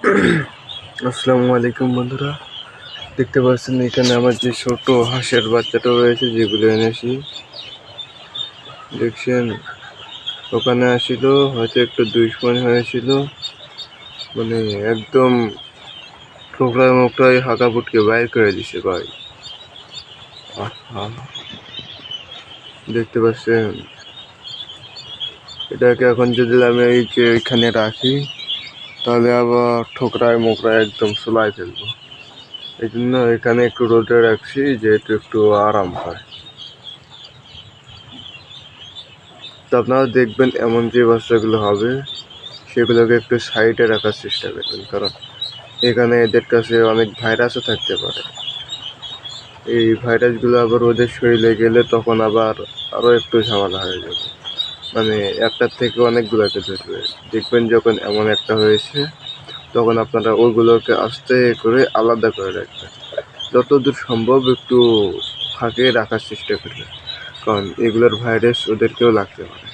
আসসালামু আলাইকুম বন্ধুরা। দেখতে পাচ্ছেন এখানে আমার যে ছোট হাঁসের বাচ্চাটা রয়েছে, যেগুলো এনেছি। দেখছেন, ওখানে আসিল, হয়তো একটু দুশ্মন হয়েছিল। মানে একদম ঠোকরায় মোকরায় হাঁকা পুটকে বাইর করে দিছে ভাই। দেখতে পাচ্ছেন, এটাকে এখন যদি আমি এই যে এখানে রাখি তাহলে আবার ঠোকরায় মোকরায় একদম সোলাই ফেলব। এই জন্য এখানে একটু রোদে রাখছি, যেহেতু একটু আরাম হয়। তো আপনারা দেখবেন এমন যে বাচ্চাগুলো হবে, সেগুলোকে একটু সাইডে রাখার চেষ্টা করবেন, কারণ এখানে এদের কাছে অনেক ভাইরাসও থাকতে পারে। এই ভাইরাসগুলো আবার ওদের শরীরে গেলে তখন আবার আরও একটু ঝামেলা হয়ে যাবে। মানে একটার থেকে অনেকগুলোকে ধরবে দেখবেন যখন এমন একটা হয়েছে, তখন আপনারা ওইগুলোকে আস্তে করে আলাদা করে রাখবেন। যতদূর সম্ভব একটু ফাঁকে রাখার চেষ্টা করবেন। কারণ এগুলোর ভাইরাস ওদেরকেও লাগতে পারে।